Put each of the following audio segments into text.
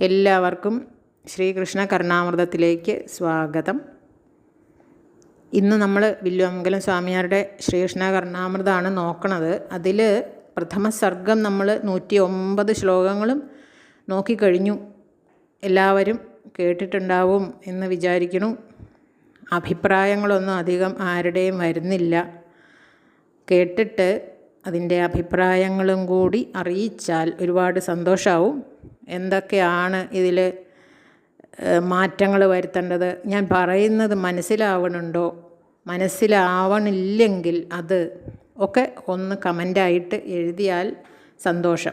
എല്ലാവർക്കും ശ്രീകൃഷ്ണ കരുണാമൃതത്തിലേക്ക് സ്വാഗതം. ഇന്ന് നമ്മൾ വില്ലുവമംഗലം സ്വാമിയാരുടെ ശ്രീകൃഷ്ണ കരുണാമൃതമാണ് നോക്കണത്. അതിൽ പ്രഥമ സർഗം നമ്മൾ നൂറ്റി ഒമ്പത് ശ്ലോകങ്ങളും നോക്കിക്കഴിഞ്ഞു എല്ലാവരും കേട്ടിട്ടുണ്ടാവും എന്ന് വിചാരിക്കുന്നു. അഭിപ്രായങ്ങളൊന്നും അധികം ആരുടെയും വരുന്നില്ല. കേട്ടിട്ട് അതിന്റെ അഭിപ്രായങ്ങളും കൂടി അറിയിച്ചാൽ ഒരുപാട് സന്തോഷമാവും എന്തൊക്കെയാണ് ഇതിൽ മാറ്റങ്ങൾ വരുത്തേണ്ടത്? ഞാൻ പറയുന്നത് മനസ്സിലാവണുണ്ടോ? മനസ്സിലാവണില്ലെങ്കിൽ അത് ഒക്കെ ഒന്ന് കമന്റായിട്ട് എഴുതിയാൽ സന്തോഷം.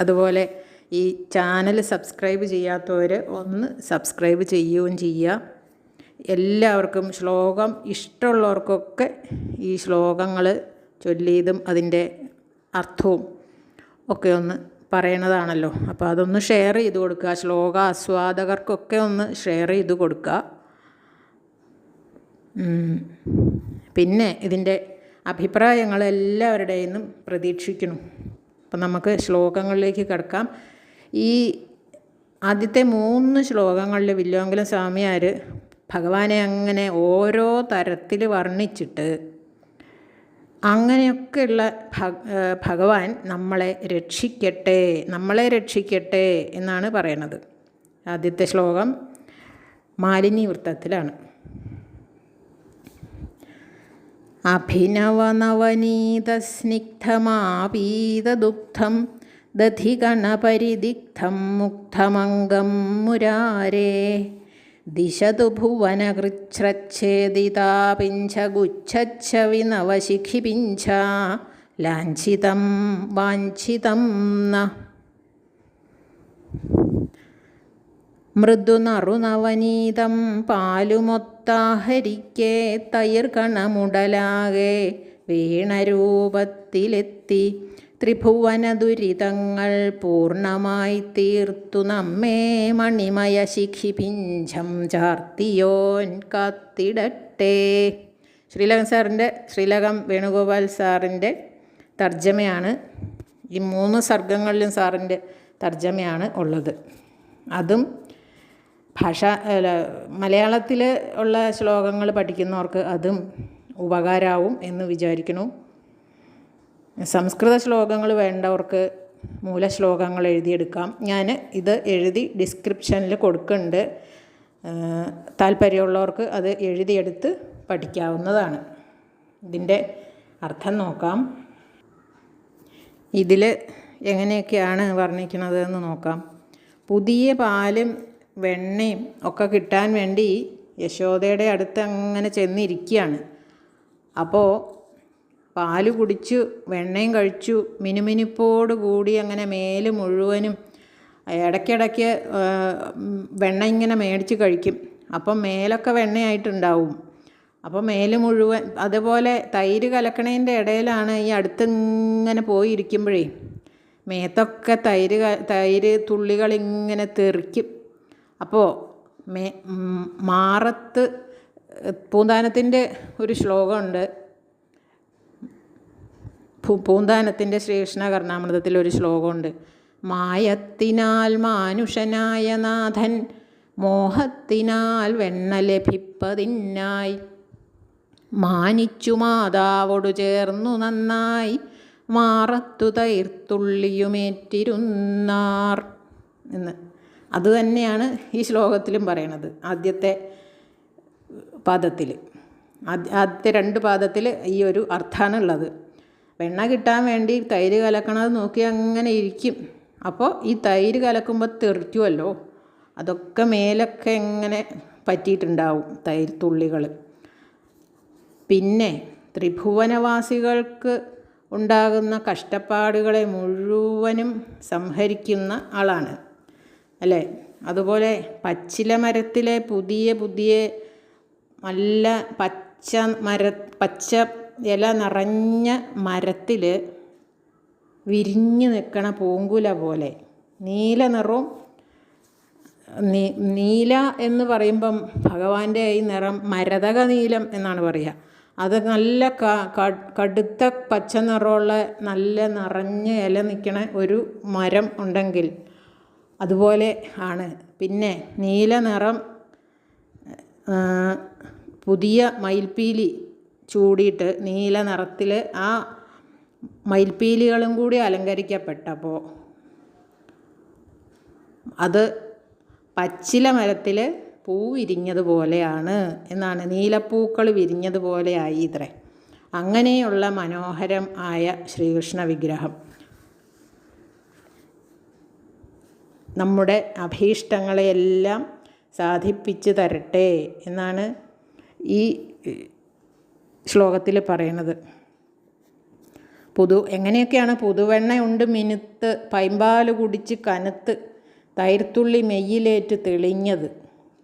അതുപോലെ ഈ ചാനൽ സബ്സ്ക്രൈബ് ചെയ്യാത്തവർ ഒന്ന് സബ്സ്ക്രൈബ് ചെയ്യുകയും ചെയ്യുക. എല്ലാവർക്കും ശ്ലോകം ഇഷ്ടമുള്ളവർക്കൊക്കെ ഈ ശ്ലോകങ്ങൾ ചൊല്ലിയതും അതിന്റെ അർത്ഥവും ഒക്കെ ഒന്ന് പറയണതാണല്ലോ. അപ്പോൾ അതൊന്ന് ഷെയർ ചെയ്ത് കൊടുക്കുക. ശ്ലോക ആസ്വാദകർക്കൊക്കെ ഒന്ന് ഷെയർ ചെയ്ത് കൊടുക്കുക. പിന്നെ ഇതിന്റെ അഭിപ്രായങ്ങൾ എല്ലാവരുടെയും നിന്നും പ്രതീക്ഷിക്കുന്നു. അപ്പം നമുക്ക് ശ്ലോകങ്ങളിലേക്ക് കിടക്കാം. ഈ ആദ്യത്തെ മൂന്ന് ശ്ലോകങ്ങളിൽ വില്ലോങ്കലം സ്വാമിയാർ ഭഗവാനെ അങ്ങനെ ഓരോ തരത്തിൽ വർണിച്ചിട്ട് അങ്ങനെയൊക്കെയുള്ള ഭഗവാൻ നമ്മളെ രക്ഷിക്കട്ടെ നമ്മളെ രക്ഷിക്കട്ടെ എന്നാണ് പറയണത്. ആദ്യത്തെ ശ്ലോകം മാലിന്യ വൃത്തത്തിലാണ് അഭിനവനവനീതസ്നിഗ്ധമാപീതദുഗ്ധം ദധികണപരിദിഗ്ധം മുഗ്ധമംഗം മുരാരേ. ദിശതു ഭുവനകൃച്ഛ്രച്ഛേദിതാപിഞ്ചഗുച്ഛ വിനവശിഖിപിഞ്ച ലാഞ്ചിതം വാഞ്ചിതം ന. മൃദുനറുനവനീതം പാലുമൊത്താഹരിക്കേ തൈർകണമുടലാകെ വീണരൂപത്തിലെത്തി ത്രിഭുവന ദുരിതങ്ങൾ പൂർണമായി തീർത്തു നമ്മേ മണിമയ ശിഖിപിഞ്ചം ചാർത്തിയോൻ കത്തിടട്ടെ. ശ്രീലകൻ സാറിന്റെ ശ്രീലകം വേണുഗോപാൽ സാറിന്റെ തർജമയാണ് ഈ മൂന്ന് സർഗങ്ങളിലും സാറിന്റെ തർജമയാണ് ഉള്ളത്. അതും ഭാഷ മലയാളത്തിൽ ഉള്ള ശ്ലോകങ്ങൾ പഠിക്കുന്നവർക്ക് അതും ഉപകാരമാവും എന്ന് വിചാരിക്കുന്നു. സംസ്കൃത ശ്ലോകങ്ങൾ വേണ്ടവർക്ക് മൂലശ്ലോകങ്ങൾ എഴുതിയെടുക്കാം. ഞാൻ ഇത് എഴുതി ഡിസ്ക്രിപ്ഷനിൽ കൊടുക്കുന്നുണ്ട്. താല്പര്യമുള്ളവർക്ക് അത് എഴുതിയെടുത്ത് പഠിക്കാവുന്നതാണ്. ഇതിന്റെ അർത്ഥം നോക്കാം. ഇതിൽ എങ്ങനെയൊക്കെയാണ് വർണിക്കുന്നത് എന്ന് നോക്കാം. പുതിയ പാലും വെണ്ണയും ഒക്കെ കിട്ടാൻ വേണ്ടി യശോദയുടെ അടുത്ത് അങ്ങനെ ചെന്നിരിക്കുകയാണ്. അപ്പോൾ പാൽ കുടിച്ചു വെണ്ണയും കഴിച്ചു മിനുമിനിപ്പോട് കൂടി അങ്ങനെ മേൽ മുഴുവനും ഇടയ്ക്കിടയ്ക്ക് വെണ്ണ ഇങ്ങനെ മേടിച്ച് കഴിക്കും. അപ്പം മേലൊക്കെ വെണ്ണയായിട്ടുണ്ടാവും. അപ്പോൾ മേൽ മുഴുവൻ അതുപോലെ തൈര് കലക്കണതിന്റെ ഇടയിലാണ് ഈ അടുത്ത് ഇങ്ങനെ പോയിരിക്കുമ്പോഴേ മേത്തൊക്കെ തൈര് തൈര് തുള്ളികളിങ്ങനെ തെറിക്കും. അപ്പോൾ മേ മാറത്ത് പൂന്താനത്തിന്റെ ഒരു ശ്ലോകമുണ്ട്. പൂന്താനത്തിന്റെ ശ്രീകൃഷ്ണ കർണാമൃതത്തിൽ ഒരു ശ്ലോകമുണ്ട്. മായത്തിനാൽ മാനുഷനായ നാഥൻ മോഹത്തിനാൽ വെണ്ണ ലഭിപ്പതിനായി മാനിച്ചു മാതാവോടു ചേർന്നു നന്നായി മാറത്തു തൈർത്തുള്ളിയുമേറ്റിരുന്നാർ എന്ന്. അതുതന്നെയാണ് ഈ ശ്ലോകത്തിലും പറയണത് ആദ്യത്തെ പാദത്തിൽ ആദ്യത്തെ രണ്ട് പാദത്തിൽ ഈ ഒരു അർത്ഥമാണ് ഉള്ളത് വെണ്ണ കിട്ടാൻ വേണ്ടി തൈര് കലക്കണത് നോക്കി അങ്ങനെ ഇരിക്കും. അപ്പോൾ ഈ തൈര് കലക്കുമ്പോൾ തെറിക്കുമല്ലോ അതൊക്കെ മേലൊക്കെ എങ്ങനെ പറ്റിയിട്ടുണ്ടാവും തൈര് തുള്ളികൾ പിന്നെ ത്രിഭുവനവാസികൾക്ക് ഉണ്ടാകുന്ന കഷ്ടപ്പാടുകളെ മുഴുവനും സംഹരിക്കുന്ന ആളാണ്. അല്ലേ? അതുപോലെ പച്ചില മരത്തിലെ പുതിയ പുതിയ നല്ല പച്ച മര പച്ച ഇല നിറഞ്ഞ മരത്തിൽ വിരിഞ്ഞു നിൽക്കണ പൂങ്കുല പോലെ. നീല നിറവും നീല എന്ന് പറയുമ്പം ഭഗവാന്റെ ഈ നിറം മരതക നീലം എന്നാണ് പറയുക അത് നല്ല കടുത്ത പച്ച നിറമുള്ള നല്ല നിറഞ്ഞ ഇല നിൽക്കണ ഒരു മരം ഉണ്ടെങ്കിൽ അതുപോലെ ആണ്. പിന്നെ നീല നിറം പുതിയ മയിൽപ്പീലി ചൂടിയിട്ട് നീല നിറത്തിൽ ആ മയിൽപ്പീലികളും കൂടി അലങ്കരിക്കപ്പെട്ടപ്പോൾ അത് പച്ചില മരത്തിൽ പൂ വിരിഞ്ഞതുപോലെയാണ് എന്നാണ്. നീലപ്പൂക്കൾ വിരിഞ്ഞതുപോലെയായി ഇത്രേ അങ്ങനെയുള്ള മനോഹരം ആയ ശ്രീകൃഷ്ണ വിഗ്രഹം നമ്മുടെ അഭീഷ്ടങ്ങളെയെല്ലാം സാധിപ്പിച്ചു തരട്ടെ എന്നാണ് ഈ ശ്ലോകത്തിൽ പറയുന്നത്. പുതു എങ്ങനെയൊക്കെയാണ് പുതുവെണ്ണ ഉണ്ട് മിനുത്ത് പൈമ്പാൽ കുടിച്ച് കനത്ത് തൈർത്തുള്ളി മെയ്യിലേറ്റ് തെളിഞ്ഞത്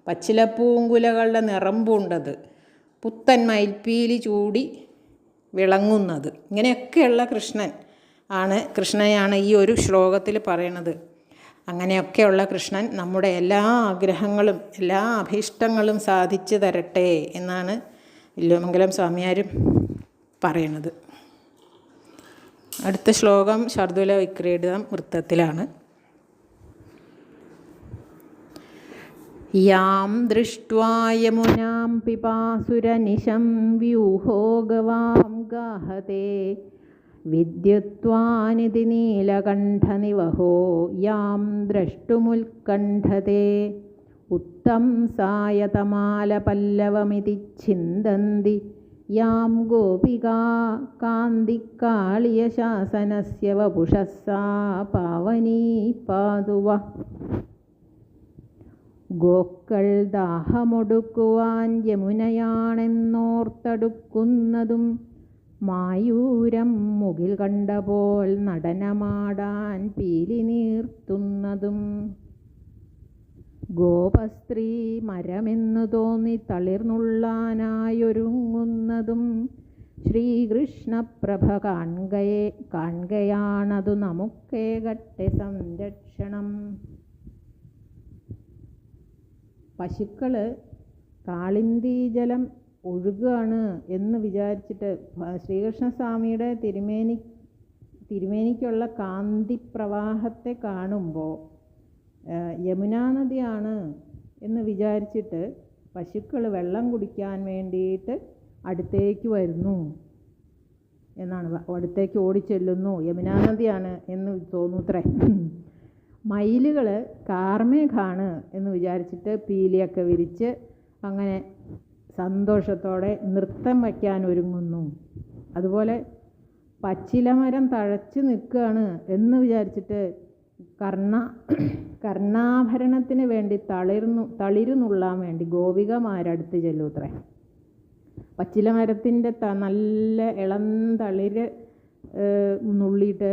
പച്ചിലപ്പൂങ്കുലകളുടെ നിറം പൂണ്ടത് പുത്തൻ മയിൽപ്പീലി ചൂടി വിളങ്ങുന്നത്. ഇങ്ങനെയൊക്കെയുള്ള കൃഷ്ണൻ ആണ് കൃഷ്ണനെയാണ് ഈ ഒരു ശ്ലോകത്തിൽ പറയണത്. അങ്ങനെയൊക്കെയുള്ള കൃഷ്ണൻ നമ്മുടെ എല്ലാ ആഗ്രഹങ്ങളും എല്ലാ അഭീഷ്ടങ്ങളും സാധിച്ചു തരട്ടെ എന്നാണ് വില്ലുമംഗലം സ്വാമിയാരും പറയണത്. അടുത്ത ശ്ലോകം ശർദുല വിക്രീഡിതം വൃത്തത്തിലാണ്. യാം ദൃഷ്ട്വാ യമുനാം പിപാസുരനിശം വ്യൂഹോ ഗവാം ഗാഹത്തെ വിദ്യുത്വാനിതി നീലകണ്ഠനിവഹോ യാം ദ്രഷ്ടുമുത്കണ്ഠത്തെ ഉത്തം സായതമാലപല്ലവമിതി ഛിന്ദന്തി യാം ഗോപികാ കാന്തിക്കാളിയശാസനസ്യ വപുഷः सा പാവനീ പാതുവ. ഗോക്കൾ ദാഹമൊടുക്കുവാൻ യമുനയാണെന്നോർത്തടുക്കുന്നതും മായൂരം മുകിൽ കണ്ടപോൽ നടനമാടാൻ പീലി നീർത്തുന്നതും. ഗോപസ്ത്രീ മരമെന്നു തോന്നി തളിർന്നുള്ളാനായൊരുങ്ങുന്നതും ശ്രീകൃഷ്ണപ്രഭ കാൺകയെ കാൺകയാണതു നമുക്കേകട്ടെ സംരക്ഷണം. പശുക്കൾ കാളിന്തി ജലം ഒഴുകുകയാണ് എന്ന് വിചാരിച്ചിട്ട് ശ്രീകൃഷ്ണസ്വാമിയുടെ തിരുമേനി തിരുമേനിക്കുള്ള കാന്തി പ്രവാഹത്തെ കാണുമ്പോൾ യമുനാ നദിയാണ് എന്ന് വിചാരിച്ചിട്ട് പശുക്കൾ വെള്ളം കുടിക്കാൻ വേണ്ടിയിട്ട് അടുത്തേക്ക് വരുന്നു എന്നാണ് അടുത്തേക്ക് ഓടിച്ചെല്ലുന്നു. യമുനാ നദിയാണ് എന്ന് തോന്നൂത്രേ. മയിലുകൾ കാർമേഘാണ് എന്ന് വിചാരിച്ചിട്ട് പീലിയൊക്കെ വിരിച്ച് അങ്ങനെ സന്തോഷത്തോടെ നൃത്തം വയ്ക്കാൻ ഒരുങ്ങുന്നു. അതുപോലെ പച്ചിലമരം തഴച്ച് നിൽക്കുകയാണ് എന്ന് വിചാരിച്ചിട്ട് കർണ കർണാഭരണത്തിന് വേണ്ടി തളിർന്നു തളിരുന്നുള്ളാൻ വേണ്ടി ഗോപികമാരടുത്ത് ചെല്ലൂത്രേ. പച്ചിലമരത്തിന്റെ ത നല്ല ഇളം തളിര് നുള്ളിയിട്ട്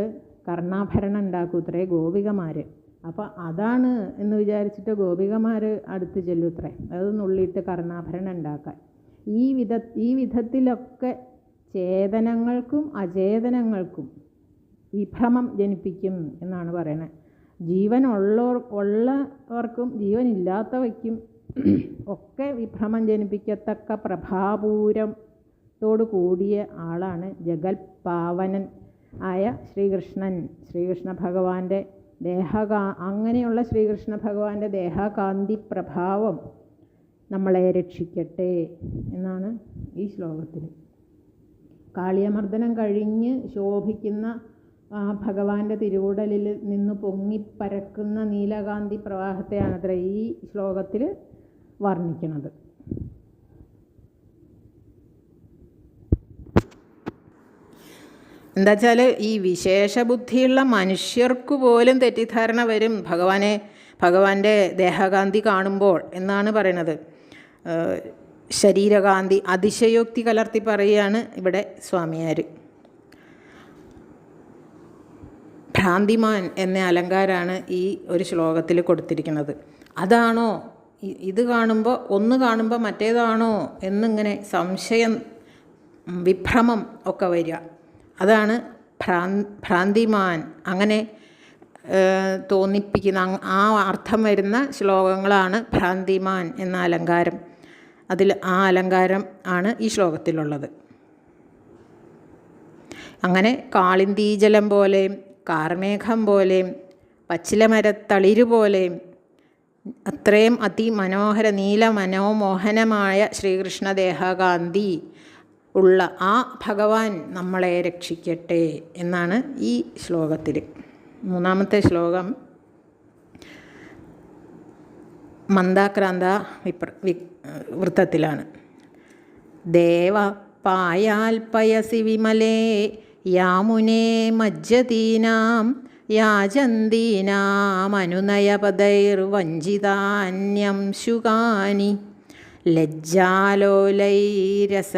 കർണാഭരണം ഉണ്ടാക്കൂത്രേ ഗോപികമാർ അപ്പോൾ അതാണ് എന്ന് വിചാരിച്ചിട്ട് ഗോപികമാർ അടുത്ത് ചെല്ലൂത്രേ. അത് നുള്ളിയിട്ട് കർണാഭരണം ഉണ്ടാക്കാൻ. ഈ വിധ ഈ വിധത്തിലൊക്കെ ചേതനങ്ങൾക്കും അചേതനങ്ങൾക്കും വിഭ്രമം ജനിപ്പിക്കും എന്നാണ് പറയുന്നത് ജീവൻ ഉള്ളവർ ഉള്ളവർക്കും ജീവനില്ലാത്തവയ്ക്കും ഒക്കെ വിഭ്രമം ജനിപ്പിക്കത്തക്ക പ്രഭാപൂരത്തോടു കൂടിയ ആളാണ് ജഗൽ പാവനൻ ആയ ശ്രീകൃഷ്ണൻ. ശ്രീകൃഷ്ണ ഭഗവാന്റെ ദേഹകാ അങ്ങനെയുള്ള ശ്രീകൃഷ്ണ ഭഗവാന്റെ ദേഹകാന്തി പ്രഭാവം നമ്മളെ രക്ഷിക്കട്ടെ എന്നാണ് ഈ ശ്ലോകത്തിൽ കാളിയമർദ്ദനം കഴിഞ്ഞ് ശോഭിക്കുന്ന ആ ഭഗവാന്റെ തിരുവുടലിൽ നിന്ന് പൊങ്ങിപ്പരക്കുന്ന നീലകാന്തി പ്രവാഹത്തെയാണത്രേ ഈ ശ്ലോകത്തിൽ വർണിക്കുന്നത്. എന്താ വെച്ചാൽ ഈ വിശേഷബുദ്ധിയുള്ള മനുഷ്യർക്ക് പോലും തെറ്റിദ്ധാരണ വരും ഭഗവാനെ ഭഗവാന്റെ ദേഹകാന്തി കാണുമ്പോൾ എന്നാണ് പറയുന്നത് ശരീരകാന്തി അതിശയോക്തി കലർത്തി പറയുകയാണ് ഇവിടെ സ്വാമിയാർ ഭ്രാന്തിമാൻ എന്ന അലങ്കാരമാണ് ഈ ഒരു ശ്ലോകത്തിൽ കൊടുത്തിരിക്കുന്നത്. അതാണോ? ഇത് കാണുമ്പോൾ ഒന്ന് കാണുമ്പോൾ മറ്റേതാണോ എന്നിങ്ങനെ സംശയം വിഭ്രമം ഒക്കെ വരിക. അതാണ് ഭ്രാ ഭ്രാന്തിമാൻ. അങ്ങനെ തോന്നിപ്പിക്കുന്ന ആ അർത്ഥം വരുന്ന ശ്ലോകങ്ങളാണ് ഭ്രാന്തിമാൻ എന്ന അലങ്കാരം. അതിൽ ആ അലങ്കാരം ആണ് ഈ ശ്ലോകത്തിലുള്ളത്. അങ്ങനെ കാളിന്തീജലം പോലെയും കാർമേഘം പോലെയും പച്ചിലമരത്തളിരു പോലെയും അത്രയും അതിമനോഹര നീല മനോമോഹനമായ ശ്രീകൃഷ്ണദേഹകാന്തി ഉള്ള ആ ഭഗവാൻ നമ്മളെ രക്ഷിക്കട്ടെ എന്നാണ് ഈ ശ്ലോകത്തിൽ മൂന്നാമത്തെ ശ്ലോകം. മന്ദാക്രാന്ത വിപ്ര വൃത്തത്തിലാണ്. ദേവ പായാൽ പയസി വിമലേ യാമുനേ മജ്ജതീനാം യാചന്തീനാമനുനയപദൈർവഞ്ചിതാന്യം ശുകാനി. ലജ്ജാലോലൈരസ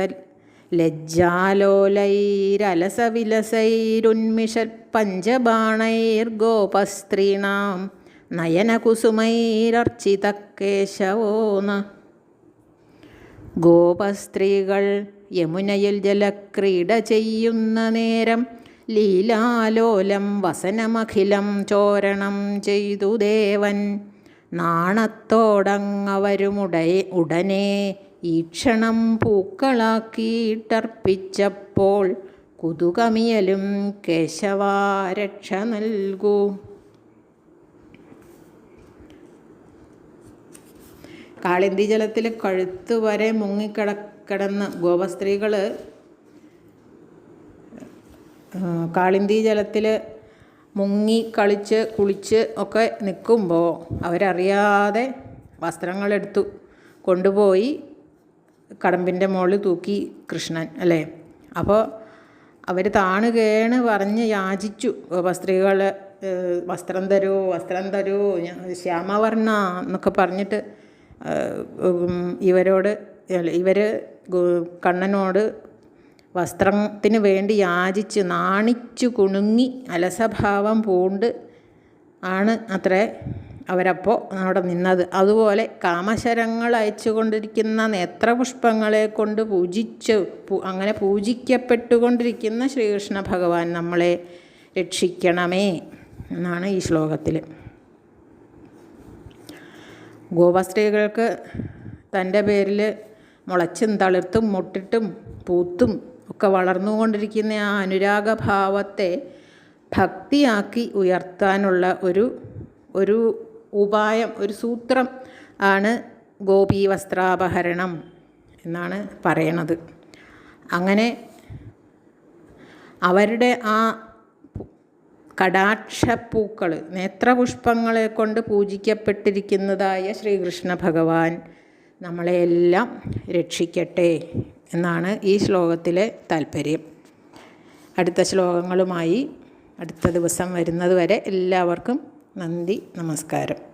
ലജ്ജാലോലൈരലസവിലസൈരുന്മിഷൽ പഞ്ചബാണൈർഗോപസ്ത്രീണാം നയനകുസുമൈരർച്ചിതക്കേശവോന ഗോപസ്ത്രീകൾ യമുനയിൽ ജലക്രീഡ ചെയ്യുന്ന നേരം ലീലാലോലം വസനമഖിലം ചോരണം ചെയ്തു ദേവൻ. നാണത്തോടങ്ങവരുമുടേ ഉടനെ ഈക്ഷണം പൂക്കളാക്കിയിട്ടർപ്പിച്ചപ്പോൾ കുതുകമിയലും കേശവാരക്ഷ നൽകൂ. കാളിന്തി ജലത്തിൽ കഴുത്ത് വരെ മുങ്ങിക്കിടക്കിടന്ന് ഗോപസ്ത്രീകൾ കാളിന്തി ജലത്തിൽ മുങ്ങി കളിച്ച് കുളിച്ച് ഒക്കെ നിൽക്കുമ്പോൾ അവരറിയാതെ വസ്ത്രങ്ങളെടുത്തു കൊണ്ടുപോയി കടമ്പിന്റെ മുകളിൽ തൂക്കി കൃഷ്ണൻ അല്ലേ? അപ്പോൾ അവർ താണു കേണ് പറഞ്ഞ് യാചിച്ചു ഗോപസ്ത്രീകൾ വസ്ത്രം തരൂ വസ്ത്രം തരൂ ശ്യാമവർണ എന്നൊക്കെ പറഞ്ഞിട്ട് ഇവരോട് ഇവർ കണ്ണനോട് വസ്ത്രത്തിന് വേണ്ടി യാചിച്ച് നാണിച്ചു കുണുങ്ങി അലസഭാവം പൂണ്ട് ആണ് അത്രേ അവരപ്പോൾ അവിടെ നിന്നത്. അതുപോലെ കാമശരങ്ങൾ അയച്ചുകൊണ്ടിരിക്കുന്ന നേത്രപുഷ്പങ്ങളെ കൊണ്ട് പൂജിച്ച് അങ്ങനെ പൂജിക്കപ്പെട്ടുകൊണ്ടിരിക്കുന്ന ശ്രീകൃഷ്ണ ഭഗവാൻ നമ്മളെ രക്ഷിക്കണമേ എന്നാണ് ഈ ശ്ലോകത്തിൽ ഗോപസ്ത്രീകൾക്ക് തന്റെ പേരിൽ മുളച്ചും തളിർത്തും മുട്ടിട്ടും പൂത്തും ഒക്കെ വളർന്നുകൊണ്ടിരിക്കുന്ന ആ അനുരാഗഭാവത്തെ ഭക്തിയാക്കി ഉയർത്താനുള്ള ഒരു ഒരു ഉപായം ഒരു സൂത്രം ആണ് ഗോപി വസ്ത്രാപഹരണം എന്നാണ് പറയണത്. അങ്ങനെ അവരുടെ ആ കടാക്ഷപ്പൂക്കൾ നേത്രപുഷ്പങ്ങളെ കൊണ്ട് പൂജിക്കപ്പെട്ടിരിക്കുന്നതായ ശ്രീകൃഷ്ണ ഭഗവാൻ നമ്മളെയെല്ലാം രക്ഷിക്കട്ടെ എന്നാണ് ഈ ശ്ലോകത്തിലെ താല്പര്യം. അടുത്ത ശ്ലോകങ്ങളുമായി അടുത്ത ദിവസം വരുന്നതുവരെ എല്ലാവർക്കും നന്ദി നമസ്കാരം.